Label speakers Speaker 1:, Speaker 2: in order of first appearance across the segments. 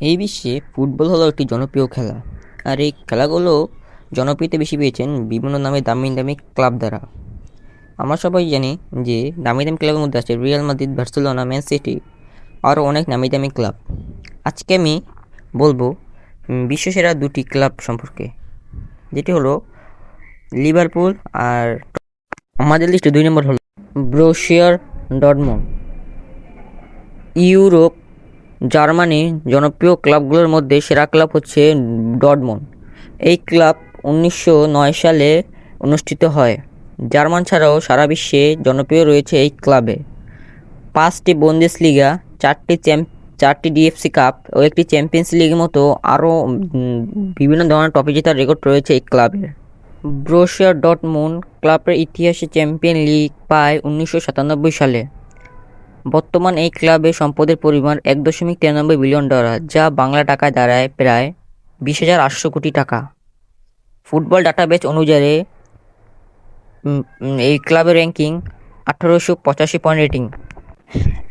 Speaker 1: এই বিশ্বে ফুটবল হলো একটি জনপ্রিয় খেলা। আর এই খেলাগুলো জনপ্রিয়তা বেশি পেয়েছেন বিভিন্ন নামে দামি দামি ক্লাব দ্বারা। আমরা সবাই জানি যে দামি দামি ক্লাবের মধ্যে আছে Real Madrid Barcelona Man City আরও অনেক নামি দামি ক্লাব। আজকে আমি বলব বিশ্বসেরা দুটি ক্লাব সম্পর্কে, যেটি হলো লিভারপুল আর আমাদের লিস্টে দুই নম্বর হলো ব্রোশিয়ার ডটমন্ড ইউরোপ জার্মানির জনপ্রিয় ক্লাবগুলোর মধ্যে সেরা ক্লাব হচ্ছে ডটমন্ড এই ক্লাব উনিশশো নয় সালে অনুষ্ঠিত হয়। জার্মান ছাড়াও সারা বিশ্বে জনপ্রিয় রয়েছে এই ক্লাবে। পাঁচটি বন্দেশ লিগা চারটি চ্যাম্প চারটি ডিএফসি কাপ ও একটি চ্যাম্পিয়ন্স লিগের মতো আরও বিভিন্ন ধরনের ট্রফি জেতার রেকর্ড রয়েছে এই ক্লাবের। ব্রোশিয়া ডটমুন ক্লাবের ইতিহাসে চ্যাম্পিয়ন লিগ পায় উনিশশো সাতানব্বই সালে। বর্তমান এই ক্লাবে সম্পদের পরিমাণ এক দশমিক তিরানব্বই বিলিয়ন ডলার, যা বাংলা টাকায় দাঁড়ায় প্রায় বিশ হাজার আটশো কোটি টাকা। ফুটবল ডাটাবেস অনুযায়ী এই ক্লাবের র্যাঙ্কিং আঠারোশো পঁচাশি পয়েন্ট রেটিং।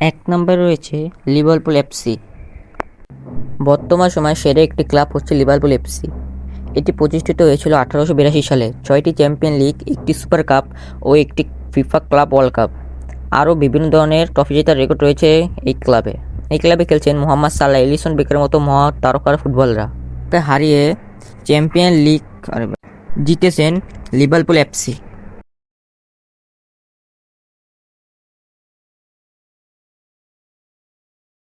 Speaker 1: এক নম্বরে রয়েছে লিভারপুল এফসি। বর্তমান সময়ে সেরা একটি ক্লাব হচ্ছে লিভারপুল এফসি। এটি প্রতিষ্ঠিত হয়েছিল আঠারোশো বিরাশি সালে। ছয়টি চ্যাম্পিয়ন লিগ, একটি সুপার কাপ ও একটি ফিফা ক্লাব ওয়ার্ল্ড কাপ। আরও বিভিন্ন ধরনের ট্রফি জেতার রেকর্ড রয়েছে এই ক্লাবে এই ক্লাবে খেলছেন মোহাম্মদ সাল্লাহ, এলিসন বেকের মতো মহা তারকার ফুটবলরা হারিয়ে চ্যাম্পিয়ন লিগ জিতেছেন লিভারপুল এফসি